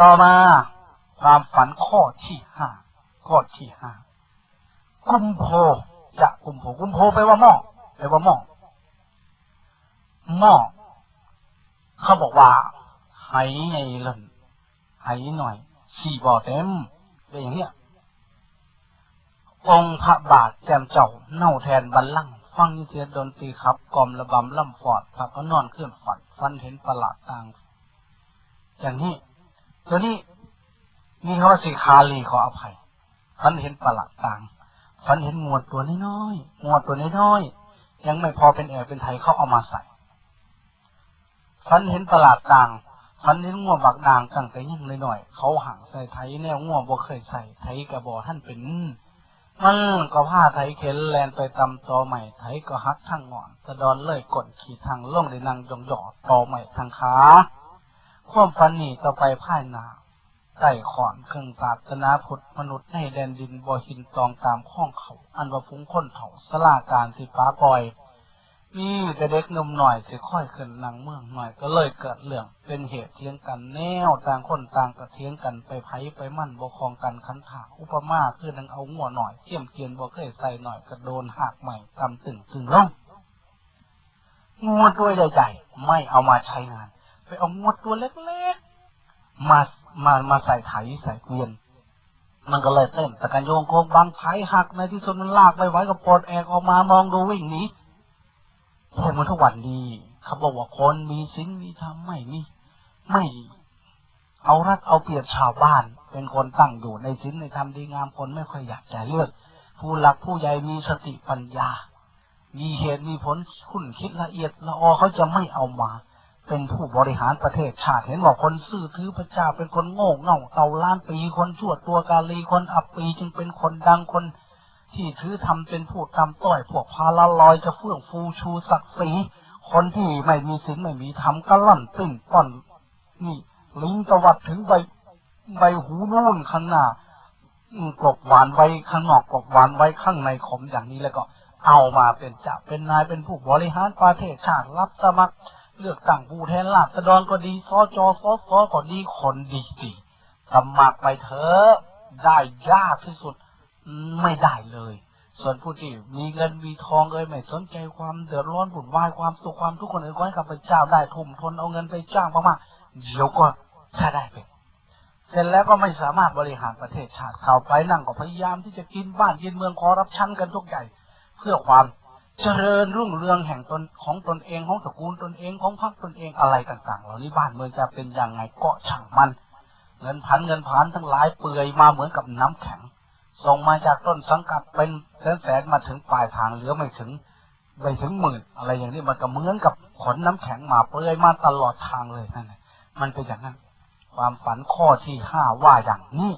ต่อมาความฝันข้อที่ห้าข้อที่ห้ากุมโพจะกุมโพกุมโพแปลว่าหม้อแปลว่าหม้อหม้อเขาบอกว่าไหไงเล่นไหหน่อยสี่บ่อเต็มเป็นอย่างเนี้ยองค์พระบาทแจมเจ้าเน่าแทนบัลลังก์ฟังยินเสียงดนตรีครับกล่อมระบำล่ำฟอดพระก็นอนเคลื่อนฝันฟันเห็นประหลาดต่าง อย่างนี้ ตัวนี้นี่เขาว่าสีคาลีขออภัยฟันเห็นประหลาดต่างฟันเห็นงวดตัวน้อยๆงวดตัวน้อยๆยังไม่พอเป็นแอร์เป็นไทยเขาเอามาใส่ฟันเห็นประหลาดต่างฟันเห็นงวดบักด่างตั้งแต่ยังเลยหน่อย เขาห่างใส่ไทยแนวงวดบ่เคยใส่ไทยกระบอกท่านเป็นมันก็ผ้าไทยเข็นแลนไปตำตอใหม่ไทยก็ฮักทั้งงอนสะดอนเลยกดขี่ทางล่องในนางจงหยอดตอใหม่ทางขา ความฟันนี่ต่อไปพ่ายนาไต่ขอนเครื่องศาสนาพุทธมนุษย์ในแดนดินบ่อหินตองตามข้องเขา อันว่าพุงค้นเถาสลาการสิป้าปล่อยนี่แต่เด็กนมหน่อยสิค่อยขึ้นนางเมืองหน่อยก็เลยเกิดเรื่องเป็นเหตุเทียงกันแนวต่างคนต่างกระเทียงกันไปไผไปมั่นบกครองกันคันถาอุปมาคือนังเอางัวหน่อยเทียมเกียนบ่เคยใส่หน่อยกระโดนหักใหม่กำตึงตึงร่องงัวตัวใหญ่ๆไม่เอามาใช้งาน ไปเอางัวตัวเล็กๆ มามามาใส่ไถใส่เกวียน มันก็เลยเต้นแต่กันโยงโคงบางไถหักในที่สุดมันลากไปไว้กับปลดแอกออกมามองดูวิ่งหนีแค่มันทุกวันดีเขาบอกว่าคนมีศีลมีธรรมไม่มีไม่ เอารัดเอาเปรียบชาวบ้าน เป็นคนตั้งอยู่ในศีลในธรรมดีงามคนไม่ค่อยอยากจะเลือก ผู้หลักผู้ใหญ่มีสติปัญญา มีเหตุมีผลคุณคิดละเอียดละออเขาจะไม่เอามา เป็นผู้บริหารประเทศชาติเห็นว่าคนซื่อถือพระเจ้าเป็นคนโง่เง่าเต่าล้านปีคนชั่วตัวกาลีคนอับปีจึงเป็นคนดังคนที่ถือทำเป็นผู้ทำต้อยพวกพาละลอยจะเฟื่องฟูชูศักดิ์ศรีคนที่ไม่มีศีลไม่มีธรรมก็ล่อนตึ้งป้อนนี่ลิงตวัดถึงใบใบหูนู่นข้างหน้ากลบหวานไว้ข้างนอกกลบหวานไว้ข้างในขมอย่างนี้แล้วก็ เอามาเป็นจับเป็นนายเป็นผู้บริหารประเทศชาติรับสมัคร เลือกตั้งผู้แทนราษฎรก็ดีสจสสก็ดีคนดีดีสมัครไปเถอะได้ยากที่สุดไม่ได้เลย ส่วนผู้ที่มีเงินมีทองเอ้ยไม่สนใจความเดือดร้อนบุ่นวายความสุขความทุกข์คนอื่นก็ให้กับพระเจ้าได้ทุ่มทนเอาเงินไปจ้างมากๆเดี๋ยวก็ใช้ได้เป็นเสร็จแล้วก็ไม่สามารถบริหารประเทศชาติเข้าไปนั่งก็พยายามที่จะกินบ้านกินเมืองขอรับชั้นกันทุกใหญ่ เพื่อความ เจริญรุ่งเรืองแห่งตนของตนเองของตระกูลตนเองของพรรคตนเองอะไรต่างๆ เหล่านี้บ้านเมืองจะเป็นยังไงก็ช่างมัน เงินพันเงินผ่านทั้งหลายเปื่อยมาเหมือนกับน้ำแข็ง ส่งมาจากต้นสังกัดเป็นแสนแสนมาถึงปลายทางเหลือไม่ถึงไม่ถึงหมื่นอะไรอย่างนี้มันก็เหมือนกับขนน้ำแข็งมาเปลือยมาตลอดทางเลยนั่นมันเป็นอย่างนั้น ความฝันข้อที่ห้าว่าอย่างนี้